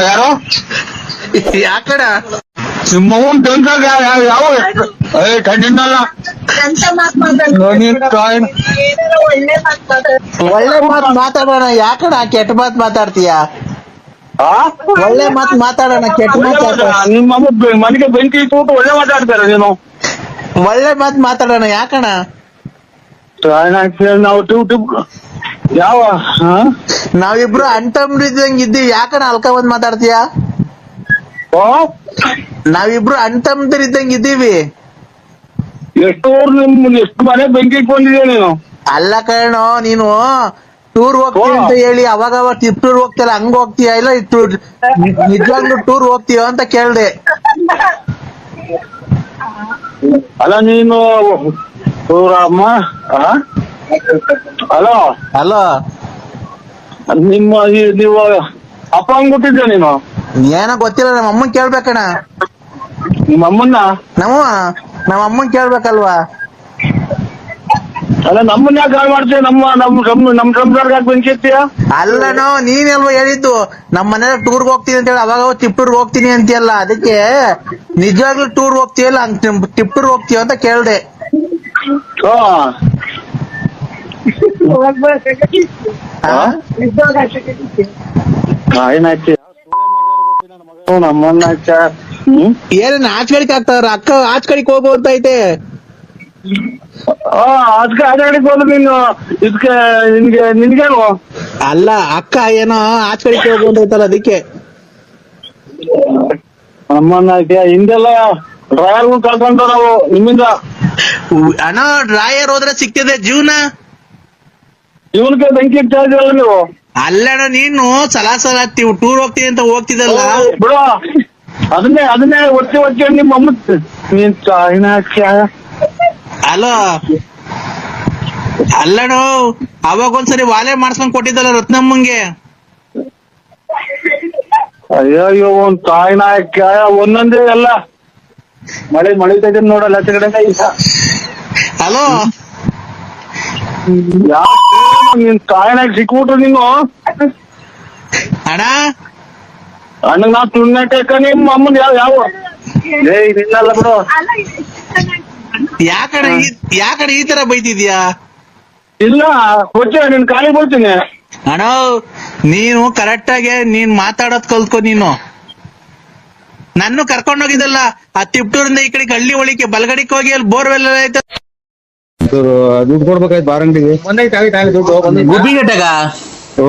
ಯಾರು? ಯಾಕಡ? ನಿಮ್ಮ ಟೆನ್ಸ್ ಯಾವ ಏ ಏನಾರ ಒಳ್ಳೆ ಮಾತ್ ಮಾತಾಡೋಣ ಯಾಕಡ ಕೆಟ್ಟ ಮಾತ್ ಮಾತಾಡ್ತೀಯಾ? ಆ? ಒಳ್ಳೆ ಮಾತ್ ಮಾತಾಡೋಣ ಕೆಟ್ಟ ಮಾತ್ ನಿಮ್ಮ ಮನೆಗೆ ಬೆಂಕಿ ಇಟ್ಟು ಒಳ್ಳೆ ಮಾತಾಡ್ತಾರೆ ನೀನು. ಒಳ್ಳೆ ಮಾತ್ ಮಾತಾಡೋಣ ಯಾಕಣ? ನಾವು ಟೂ ಟ್ಯೂ ಯಾವ? ಹಾ? ನಾವಿಬ್ರು ಅಂಟಮ್ರು ಇದ್ದಂಗ ಇದ್ದೀವಿ. ಯಾಕಣ ಅಲ್ಕ ಬಂದ್ ಮಾತಾಡ್ತೀಯ? ಓ? ನಾವಿಬ್ರು ಅಂಟಮ್ದ್ರ ಇದ್ದಂಗ ಇದ್ದೀವಿ. ಎಷ್ಟು ಊರ್ ನಿಮ್ ಎಷ್ಟು ಮನೆ ಬೆಂಕಿ ಇಟ್ಕೊಂಡಿದ್ಯಾ ನೀನು? ಅಲ್ಲ ಕಣೋ ನೀನು ಟೂರ್ ಹೋಗ್ತೀಯ ಅಂತ ಹೇಳಿ ಅವಾಗ ಅವಾಗ ಟಿಪ್ ಟೂರ್ ಹಂಗ ಹೋಗ್ತೀಯ? ಇಲ್ಲ ಟೂರ್ ನಿಜವಾಗ್ಲೂ ಟೂರ್ ಹೋಗ್ತೀಯ ಅಂತ ಕೇಳ್ದೆ. ಅಲ್ಲ ನೀನು ಊರಮ್ಮ ಹಲೋ? ಹಲೋ? ನಿಮ್ಮ ಈ- ನೀವು ಅಪ್ಪ ಹಂಗ್ ಕೊಟ್ಟಿದ್ದೆ ನೀನು? ಏನೋ ಗೊತ್ತಿಲ್ಲ ನಮ್ಮ ಅಮ್ಮನ್ ಕೇಳ್ಬೇಕಣ ನಿಮ್ಮ ಅಮ್ಮನ್ನ ನಮ್ಮ ನಮ್ಮ ಅಮ್ಮನ್ ಕೇಳ್ಬೇಕಲ್ವಾ? ಅಲ್ಲ ನಮ್ಮನ್ನ ಯಾಕೆ ಹಾಳು ಮಾಡ್ತೀಯ? ನಮ್ಮ ನಮ್ಮ ನಮ್ಮ ನಮ್ಮ ಸಂಸಾರ ಯಾಕೆ ಅಲ್ಲನೋ ನೀನೆಲ್ವ ಹೇಳಿದ್ದು. ನಮ್ಮ ಮನೆ ಟೂರ್ ಹೋಗ್ತೀನಿ ಅಂತ ಹೇಳಿ ಅವಾಗ ಅವಾಗ ಟಿಪ್ ಟೂರ್ ಹೋಗ್ತೀನಿ ಅಂತೀಯಲ್ಲ ಅದಕ್ಕೆ ನಿಜವಾಗ್ಲೂ ಟೂರ್ ಹೋಗ್ತೀಯಲ್ಲ ಅಂತ ಟಿಪ್ಪರ್ ಹೋಗ್ತೀಯ ಅಂತ ಕೇಳ್ದೆ. ಹಾ ಹೋಗ್ಬೇಕಾಗತ್ತೆ. ಆ? ನಿಜವಾಗ್ಲೂ ಹಾ, ಏನಾಯ್ತು? ನಮ್ಮನ್ನ ಆಯ್ತಾ ಹ್ಮ್ ಏನೇನ್ ಆಚ್ ಕಡಿಕ್ ಆಗ್ತಾರ ಅಕ್ಕ ಆಚ್ ಕಡಿಕ್ ಹೋಗು ಅಂತ ಐತೆ. ಆ, ಅದ್ಕೆ ಅದಾಡಿಕ್ ಹೋದ್ರೆ ನೀನು. ಇದಕ್ಕೆ ನಿನ್ಗೆ ನಿನ್ಗೇನು ಅಲ್ಲ ಅಕ್ಕ ಏನೋ ಆಚ್ ಕಡಿಕ್ ಹೋಗು ಅಂತ ಐತಲ್ಲ ಅದಕ್ಕೆ. ನಮ್ಮನ್ನ ಆಯ್ತಾ ಹಿಂದೆಲ್ಲ ಡ್ರಾಯರ್ ಕಳ್ಕೊಂಡು ನಾವು ನಿಮ್ಮಿಂದ. ಅಣ್ಣ ಡ್ರಾಯರ್ ಹೋದ್ರೆ ಸಿಗ್ತದೆ ಜೀವನ. ಇವನ್ಗೆ ಬೆಂಕಿ ಇಡ್ತಾ ಇದೀವಲ್ಲ ನೀವು? ಅಲ್ಲಣ್ಣ ನೀನು ಸಲ ಸಲ ಟೂರ್ ಹೋಗ್ತೀನಿ ಅಂತ ಹೋಗ್ತಿದ್ದಲ್ಲ? ಬಿಡು. ಅದನ್ನೇ ಅದನ್ನೇ ಒತ್ತಿ ಒತ್ತಿ ನಿಮ್ಮ ಅಮ್ಮ ನೀನ್ ಚಾಯ್ನ ಅಲೋ? ಅಲ್ಲಣ್ಣ ಅವಾಗ ಒಂದ್ಸರಿ ವಾಲೆ ಮಾಡ್ಸ್ಕೊಂಡ್ ಕೊಟ್ಟಿದ್ದಲ್ಲ ರತ್ನಮ್ಮಂಗೆ? ಅಯ್ಯೋ ಅಯ್ಯೋ ಒಂದ್ ತಾಯಿನ ಒಂದೊಂದೇ ಅಲ್ಲ. ಮಳೆ ಮಳೆ ಇದೆ ನೋಡಲ್ಲ ಆಚೆ ಕಡೆ ಅಲೋ? ಯಾವ ನಿನ್ ತಾಯಿನಾಗ ಸಿಕ್ಬಿಟ್ರು ನೀನು? ಅಣ್ಣ? ಅಣ್ಣಗ್ ನಾ ತುಣ್ಣಕ ನಿಮ್ಮ ಅಮ್ಮನ್ ಯಾವ ಯಾವ ಏ ನಿನ್ನಲ್ಲ ಬಿಡು. ಯಾಕಡೆ ಯಾಕಡೆ ಈ- ತರ ಬೈತಿದ್ಯಾ? ಇಲ್ಲ ಕೊಚ್ಚ ನಿನ್ ಕಾಲಿಗೆ ಬೀಳ್ತೀನಿ. ಅಣ್ಣ ನೀನು ಕರೆಕ್ಟ್ ಆಗಿ ನೀನ್ ಮಾತಾಡೋದ್ ಕಲ್ತ್ಕೊ ನೀನು. ನನ್ನ ಕರ್ಕೊಂಡೋಗಿದ್ದಲ್ಲ ಆ ತಿಪ್ಟೂರಿಂದ ಈ ಕಡೆ ಹಳ್ಳಿ ಒಳಿಕೆ ಬಲಗಡಿಗೆ ಹೋಗಿ ಅಲ್ಲಿ ಬೋರ್ವೆಲ್ ಐತೆ. ದುಡ್ಡು ಕೊಡ್ಬೇಕಾಯ್ತು ಬಾರಂಗಡಿಗೆ ಗುಬ್ಬಿಗಟ್ಟಗ ಓ.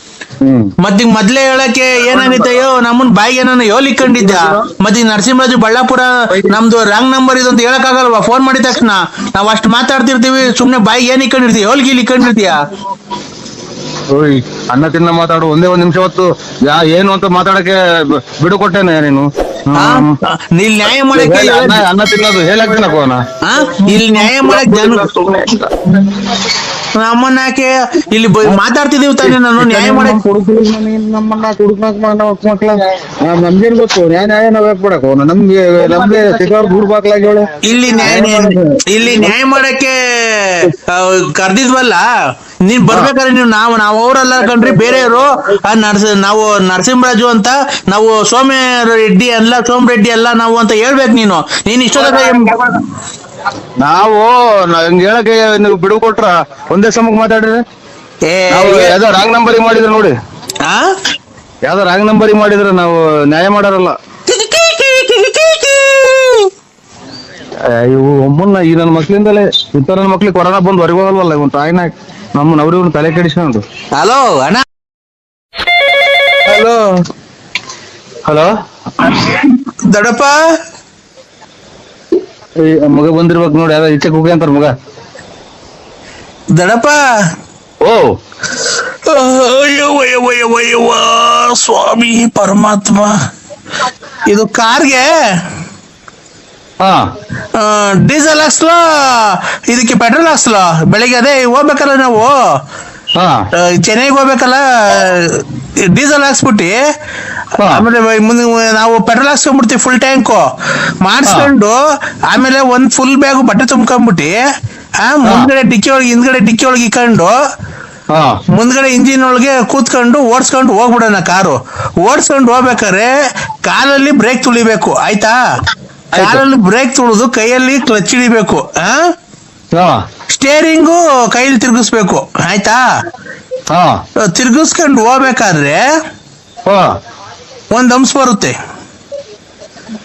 ಮತ್ತೀಗ ಮೊದ್ಲೇ ಹೇಳಕ್ಕೆ ಏನಾಗಿತ್ತಯ್ಯೋ ನಮ್ಮನ್ ಬಾಯಿಗೆ ಏನಾನ ಯೋಲ್ ಇಕ್ಕೊಂಡಿದ್ದ ಮತ್ತೀಗ ನರಸಿಂಹರಾಜು ಬಳ್ಳಾಪುರ ನಮ್ದು ರಾಂಗ್ ನಂಬರ್ ಇದು ಅಂತ ಹೇಳಕ್ ಆಗಲ್ವಾ ಫೋನ್ ಮಾಡಿದ ತಕ್ಷಣ. ನಾವ್ ಅಷ್ಟ್ ಮಾತಾಡ್ತಿರ್ತೀವಿ, ಸುಮ್ನೆ ಬಾಯಿಗೆ ಏನ್ ಇಕ್ಕೊಂಡಿರ್ತೀವಿ ಯೋಲ್ ಗೀಲ್ ಇಕ್ಕೊಂಡಿರ್ತೀಯ? ಓಯ್ ಅನ್ನ ತಿನ್ನ ಮಾತಾಡು ಒಂದೇ ಒಂದ್ ನಿಮಿಷ ಹೊತ್ತು ಯಾ ಏನು ಅಂತ ಮಾತಾಡಕ್ಕೆ ಬಿಡು ಕೊಟ್ಟೇನೆ ನೀನು? ಹ್ಮ್. ಇಲ್ಲಿ ನ್ಯಾಯ ಮಾಡಕ್ಕೆ ಹೇಳಿ, ಅನ್ನ ಅನ್ನ ತಿನ್ನೋದು ಹೇಳಕ್ ತಿನ್ನಕೋನ ಆ? ಇಲ್ಲಿ ನ್ಯಾಯ ಮಾಡಕ್ ಜನ ನಮ್ಮನ್ನ ಯಾಕೆ ಇಲ್ಲಿ ಬ- ಮಾತಾಡ್ತಿದೀವಿ ತಾನೇ ನಾನು ನ್ಯಾಯ ಮಾಡಕ್ ನಮ್ಮನ್ನ ಕುಡುಕ್ ಮಕ್ಳ ನಮ್ಗೇನ್ ಗೊತ್ತು ನ್ಯಾಯ ನ್ಯಾಯ ನಾವ್ ಯಾಕೆ ಬಿಡಕ್ ನಮ್ಗೆ ನಮ್ಗೆ ಸಿಗೋರ್ ಗುಡ್ ಬಾಕ್ಲಾಗಿ ಹೇಳು ಇಲ್ಲಿ ನ್ಯಾಯ ಇಲ್ಲಿ ನ್ಯಾಯ ಮಾಡಕ್ಕೆ ಕರ್ದಿದ್ವಲ್ಲ ನೀನ್ ಬರ್ಬೇಕಾದ್ರೆ ನೀವು ನಾವು ನಾವು ಅವರಲ್ಲ ಕಣ್ರಿ ಬೇರೆಯವರು. ನರ್ಸ ನಾವು ನರಸಿಂಹರಾಜು ಅಂತ ನಾವು ಸೋಮ್ಯ ರೆಡ್ಡಿ ಅಲ್ಲ ಸೋಮ್ ರೆಡ್ಡಿ ಅಲ್ಲ ನಾವು ಅಂತ ಹೇಳ್ಬೇಕು ನೀನು. ನೀನ್ ಇಷ್ಟ ನಾವು ಹಂಗ ಹೇಳಕ್ಕೆ ನೀವು ಬಿಡು ಕೊಟ್ರ ಒಂದೇ ಸಮಕ್ ಮಾತಾಡ್ರಿ ಯಾವ್ದೋ ರಾಂಗ್ ನಂಬರಿಂಗ್ ಮಾಡಿದ್ರು ನೋಡಿ. ಆ? ಯಾವ್ದೋ ರಾಂಗ್ ನಂಬರಿ ಮಾಡಿದ್ರ ನಾವು ನ್ಯಾಯ ಮಾಡಾರಲ್ಲ. ಇವು ಒಮ್ಮನ್ನ ಈ ನನ್ನ ಮಕ್ಳಿಂದಲೇ ಇಂಥ ನನ್ನ ಮಕ್ಳಿಗೆ ಕೊರೋನಾ ಬಂದು ಹೊರಗೆ ಹೋಗಲ್ವಲ್ಲ ಇವನ್ ತಾಯಿನ ನಮ್ಮ ನವ್ರಿ ತಲೆ ಕೆಡಿಸ್ಕೊಂಡು ಹಲೋ ಅಣ್ಣ. ಹಲೋ ಹಲೋ ದೊಡ್ಡಪ್ಪ. ಮಗ ಬಂದಿರ್ಬೇಕು ನೋಡಿ ಯಾರ ಈಚೆ ಹೋಗಿ ಅಂತಾರ ಮಗ. ದೊಡ್ಡಪ್ಪ. ಓ ಅಯ್ಯೋ ಅಯ್ಯೋ ಅಯ್ಯೋ ಅಯ್ಯೋ ಸ್ವಾಮಿ ಪರಮಾತ್ಮ. ಇದು ಕಾರ್ಗೆ ಡೀಸೆಲ್ ಹಾಕ್ಸ್ಲಾ? ಇದಕ್ಕೆ ಪೆಟ್ರೋಲ್ ಹಾಕ್ಸ್ಲಾ? ಬೆಳಿಗ್ಗೆ ಅದೇ ಹೋಗ್ಬೇಕಲ್ಲ ನಾವು. ಚೆನ್ನೈಗೆ ಹೋಗ್ಬೇಕಲ್ಲ? ಡೀಸೆಲ್ ಹಾಕ್ಸ್ಬಿಟ್ಟು. ಆಮೇಲೆ ಮುಂದೆ ನಾವು ಪೆಟ್ರೋಲ್ ಹಾಕ್ಸ್ಕೊಂಡ್ಬಿಡ್ತೀವಿ ಫುಲ್ ಟ್ಯಾಂಕು ಮಾಡಿಸ್ಕೊಂಡು ಆಮೇಲೆ ಒಂದ್ ಫುಲ್ ಬ್ಯಾಗ್ ಬಟ್ಟೆ ತುಂಬ್ಕೊಂಡ್ಬಿಟ್ಟು ಆ ಮುಂದ್ಗಡೆ ಡಿಕ್ಕಿ ಒಳಗೆ ಹಿಂದ್ಗಡೆ ಡಿಕ್ಕಿ ಒಳಗೆ ಇಕ್ಕೊಂಡು ಹಾ. ಮುಂದ್ಗಡೆ ಇಂಜಿನ್ ಒಳಗೆ ಕೂತ್ಕೊಂಡು ಓಡಿಸ್ಕೊಂಡು ಹೋಗ್ಬಿಡೋಣ ಕಾರು. ಓಡಿಸ್ಕೊಂಡು ಹೋಗ್ಬೇಕಾದ್ರೆ ಕಾಲಲ್ಲಿ ಬ್ರೇಕ್ ತುಳಿಬೇಕು ಆಯ್ತು. ಕಾಲಲ್ಲಿ ಬ್ರೇಕ್ ತೊಳೆದು ಕೈಯಲ್ಲಿ ಕ್ಲಚ್ ಹಿಡಿಬೇಕು ಆ? ಹಾ. ಸ್ಟೇರಿಂಗು ಕೈಲಿ ತಿರುಗಿಸ್ಬೇಕು ಆಯ್ತಾ? ಹಾ. ತಿರುಗಿಸ್ಕೊಂಡು ಹೋಗ್ಬೇಕಾದ್ರೆ ಹಾ. ಒಂದ್ ಅಂಶ ಬರುತ್ತೆ.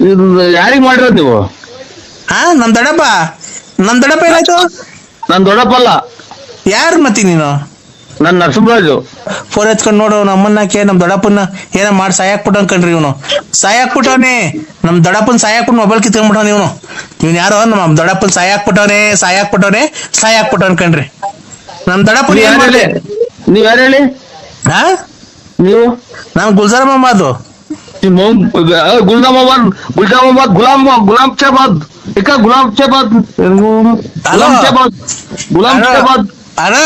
ಇದು ಯಾರಿಗ್ ಮಾಡಿರೋದು ನೀವು? ಹಾ ನಮ್ ದಡಪ್ಪ ನಮ್ ದಡಪ್ಪ ಏನಾಯ್ತು? ನನ್ ದೊಡ್ಡಪ್ಪಲ್ಲ ಯಾರು ಮತ್ತಿ ನೀನು? ನನ್ ನರಸಿಂಹರಾಜು. ಫೋನ್ ಎತ್ಕೊಂಡು ನೋಡು ನಮ್ಮನ್ನ ಕೇ ನಮ್ ದೊಡ್ಡಪ್ಪನ ಮಾಡ್ ಮಾಡಿ ಸಾಯಾಕ್ಬಿಟ್ಟು ಅನ್ಕಂಡ್ರಿ ಇವನು. ಸಾಯಾಕ್ಬಿಟ್ಟವನೆ ನಮ್ ದೊಡ್ಡಪ್ಪನ ಸಾಯಾಕ್ಬಿಟ್ಟು ಮೊಬೈಲ್ ಕಿತ್ಕೊಂಡ್ಬಿಟ್ಟವ್ ಇವನು. ಇವ್ನು ಯಾರೋ ನಮ್ಮ ದೊಡ್ಡಪ್ಪನ ಸಾಯಾಕ್ಬಿಟ್ಟವನೆ ಸಾಯಾಕ್ಬಿಟ್ಟವನೇ ಸಾಯಾಕ್ಬಿಟ್ಟು ಅನ್ಕಂಡ್ರಿ. ನಮ್ ದೊಡ್ಡಪ್ಪನ ನೀವ್ ಏನ್ ಮಾಡ್ಲಿ ಹೇಳಿ? ನೀವ್ ಯಾರು ಹೇಳಿ? ಹಾ? ನೀವು? ನಾನು ಗುಲ್ಜಾರ ಅದು. ಗುಲಾಮ್ ಶಾಬಾದ್ ಇಕ್ಕ ಗುಲಾಮ್ ಶಾಬಾದ್ ಗುಲಾಮ್ ಶಾಬಾದ್ ಗುಲಾಮ್ ಅಣ್ಣ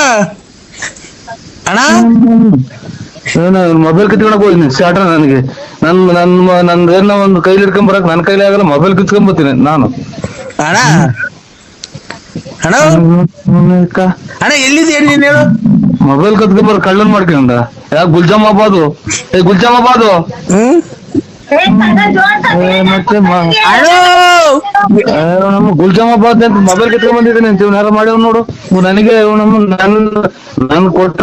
ಅಣ್ಣ? ಅಣ್ಣ ಮೊಬೈಲ್ ಕಿತ್ಕೊಳಕ್ ಹೋಗಿನಿ ಸ್ಟಾರ್ಟ್ ನನಗೆ. ನನ್ ನನ್ನ ನನ್ ಏನೋ ಒಂದು ಕೈಲಿ ಹಿಡ್ಕೊಂಡ್ ಬರಕ್ ನನ್ ಕೈಲಿ ಆಗಲ್ಲ ಮೊಬೈಲ್ ಕಿತ್ಕೊಂಡ್ ಬರ್ತೀನಿ ನಾನು. ಅಣ್ಣ? ಅಣ್ಣ ಅಣ್ಣ ಎಲ್ಲಿದೆ ನೀನ್ ಹೇಳು? ಮೊಬೈಲ್ ಕತ್ಕೊಂಡ್ ಬರ ಕಳ್ಳನ್ ಮಾಡ್ಕೊಂಡ. ಯಾಕೆ ಗುಲ್ಜಾಮಾಬಾದು ಏ ಗುಲ್ಜಾಮಾಬಾದು ಹ್ಮ್? ನಮ್ಮ ಗುಲ್ಜಾಮಾಬಾದ್ ಅಂತ ಮೊಬೈಲ್ ಕಿತ್ಕೊಂಡ್ ಬಂದಿದ್ದೀನಿ ಅಂತ ಇವ್ನ ಮಾಡ್ಯವ್ ನೋಡು. ನನಗೆ ನಮ್ಮ ನನ್ ನನ್ ಕೊಟ್ಟ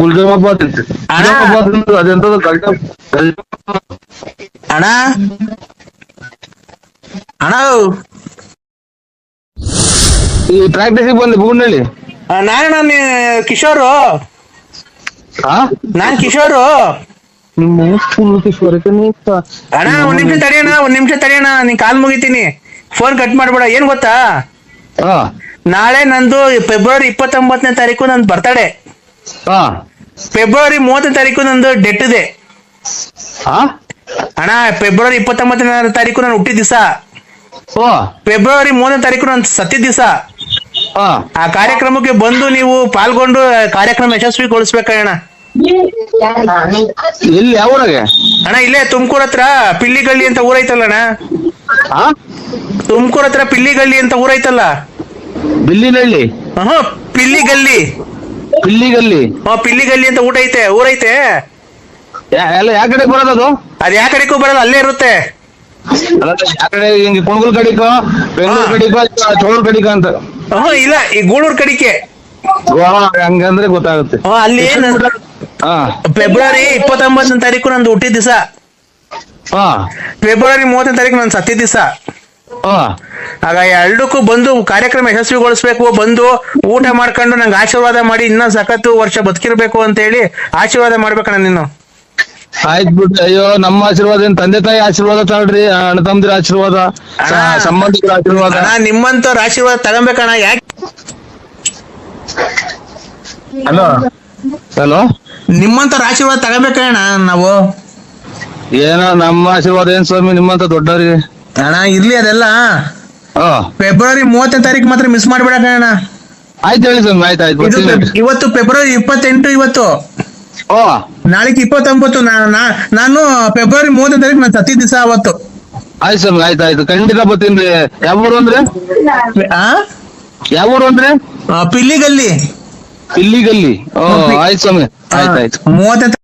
ಗುಲ್ಜಾಮಾಬಾದ್ ಅಂತ. ಗುಲ್ಜಾಮಾಬಾದ್ ಅಣ್ಣ! ಅಣ್ಣ ಈ ಪ್ರಾಕ್ಟೀಸಿಗೆ ಬಂದೆ ಬೂಡ್ನಳ್ಳಿ ನಾನು ನಾನು ಕಿಶೋರು. ಹಾ ನಾನ್ ಕಿಶೋರು. ಅಣ್ಣ ಒಂದ್ ನಿಮಿಷ ತಡಿಯೋಣ ಒಂದ್ ನಿಮಿಷ ತಡಿಯೋಣ ನೀನ್ ಕಾಲ್ ಮುಗಿತೀನಿ. ಫೋನ್ ಕಟ್ ಮಾಡ್ಬೇಡ ಏನ್ ಗೊತ್ತಾ? ನಾಳೆ ನಂದು ಫೆಬ್ರವರಿ ಇಪ್ಪತ್ತೊಂಬತ್ತನೇ ತಾರೀಕು ನಂದು ಬರ್ತಡೆ ಫೆಬ್ರವರಿ ಮೂವತ್ತನೇ ತಾರೀಕು ನಂದು ಡೆಟ್ ಇದೆ. ಅಣ್ಣ ಫೆಬ್ರವರಿ ಇಪ್ಪತ್ತೊಂಬತ್ತನೇ ತಾರೀಕು ನಾನು ಹುಟ್ಟಿದ ದಿವಸ. ಫೆಬ್ರವರಿ ಮೂರನೇ ತಾರೀಕು ನಾನು ಸತ್ತಿದ ದಿವಸ. ಆ ಕಾರ್ಯಕ್ರಮಕ್ಕೆ ಬಂದು ನೀವು ಪಾಲ್ಗೊಂಡು ಕಾರ್ಯಕ್ರಮ ಯಶಸ್ವಿಗೊಳಿಸ್ಬೇಕಣ್ಣ. ಎಲ್ಲಿ ಯಾವ ಊರಾಗೆ? ಅಣ್ಣ ಇಲ್ಲೇ ತುಮಕೂರ್ ಹತ್ರ ಪಿಲ್ಲಿಗಳ್ಳಿ ಅಂತ ಊರೈತಲ್ಲ ಅಣ್ಣ? ಹಾ ತುಮಕೂರ್ ಹತ್ರ ಪಿಲ್ಲಿಗಳ್ಳಿ ಅಂತ ಊರೈತಲ್ಲ? ಬಿಲ್ಲಿನಹಳ್ಳಿ ಹ್ಮ್ ಪಿಲ್ಲಿಗಲ್ಲಿ ಪಿಲ್ಲಿಗಲ್ಲಿ ಹಾ ಪಿಲ್ಲಿಗಲ್ಲಿ ಅಂತ ಊಟ ಐತೆ ಊರೈತೆ. ಯಾ- ಎಲ್ಲ ಯಾವ ಕಡೆ ಬರೋದದು ಅದ್? ಯಾ ಕಡೆಗೂ ಬರಲ್ಲ ಅಲ್ಲೇ ಇರುತ್ತೆ. ಯಾವ ಕಡೆ ಹಿಂಗೆ ಕುಣಗುಲ್ ಕಡಿಕೋ ಬೆಂಗಳೂರು ಕಡಿಕೋ ಚೋಳೂರ್ ಕಡಿಕೋ ಅಂತ? ಹ್ಮ್ ಇಲ್ಲ ಈ ಗೂಳೂರ್ ಕಡಿಕೆ. ವಾ, ಹಂಗಂದ್ರೆ ಗೊತ್ತಾಗುತ್ತೆ. ಹಾ ಅಲ್ಲಿ ಹಾ ಫೆಬ್ರವರಿ ಇಪ್ಪತ್ತೊಂಬತ್ತನೇ ತಾರೀಕು ನಂದು ಹುಟ್ಟಿದ ದಿವಸ. ಫೆಬ್ರವರಿ ಮೂವತ್ತನೇ ತಾರೀಕು ನಾನು ಸತ್ತಿದ ದಿವಸ. ಆಗ ಎರಡಕ್ಕೂ ಬಂದು ಕಾರ್ಯಕ್ರಮ ಯಶಸ್ವಿಗೊಳಿಸ್ಬೇಕು ಬಂದು ಊಟ ಮಾಡ್ಕೊಂಡು ನಂಗೆ ಆಶೀರ್ವಾದ ಮಾಡಿ ಇನ್ನೂ ಸಖತ್ತು ವರ್ಷ ಬದುಕಿರ್ಬೇಕು ಅಂತ ಹೇಳಿ ಆಶೀರ್ವಾದ ಮಾಡ್ಬೇಕಣ್ಣ ನೀನು. ಆಯ್ತು ಬಿಟ್ಟು ಅಯ್ಯೋ ನಮ್ಮ ಆಶೀರ್ವಾದ ಏನ್ ತಂದೆ ತಾಯಿ ಆಶೀರ್ವಾದ ತಗೊಳ್ರಿ ಅಣ್ಣ ತಮ್ಮದಿರ ಆಶೀರ್ವಾದ ಸಂಬಂಧಿಕರ ಆಶೀರ್ವಾದ. ನಿಮ್ಮಂತವ್ರ ಆಶೀರ್ವಾದ ತಗೊಬೇಕಣ್ಣ ಯಾಕೆ ಹಲೋ ಹಲೋ. ನಿಮ್ಮಂತವ್ರ ಆಶೀರ್ವಾದ ತಗೋಬೇಕಣ್ಣ ನಾವು? ಏನೋ ನಮ್ಮ ಆಶೀರ್ವಾದ ಏನ್ ಸ್ವಾಮಿ ನಿಮ್ಮಂತ ದೊಡ್ಡವ್ರಿಗೆ? ಅಣ್ಣ ಇರ್ಲಿ ಅದೆಲ್ಲ. ಹಾ. ಫೆಬ್ರವರಿ ಮೂವತ್ತನೇ ತಾರೀಕು ಮಾತ್ರ ಮಿಸ್ ಮಾಡ್ಬೇಡಣ್ಣ ಆಯ್ತು ಹೇಳಿ ಸ್ವಾಮಿ ಆಯ್ತು ಆಯ್ತು ಇದು ಬರ್ತೀನಿ ಫೆಬ್- ಇವತ್ತು ಫೆಬ್ರವರಿ ಇಪ್ಪತ್ತೆಂಟು ಇವತ್ತು. ಓ. ನಾಳೆಗೆ ಇಪ್ಪತ್ತೊಂಬತ್ತು ನಾ- ನಾ- ನಾನು ಫೆಬ್ರವರಿ ಮೂವತ್ತನೇ ತಾರೀಕು ನಾನು ಸತಿ ದಿವಸ ಅವತ್ತು. ಆಯ್ತು ಸ್ವಾಮಿ ಆಯ್ತು ಆಯ್ತು ಖಂಡಿತ ಬರ್ತೀನಿ ಯಾವ ಊರು ಅಂದ್ರೆ? ಆ? ಯಾವ ಊರು ಅಂದ್ರೆ? ಆ, ಪಿಲ್ಲಿಗಲ್ಲಿ. ಇಲ್ಲಿಗಲ್ಲಿ. ಓ ಆಯ್ತು ಸ್ವಾಮಿ. ಆಯ್ತು ಆಯ್ತು. ಮೂವತ್ತನೇ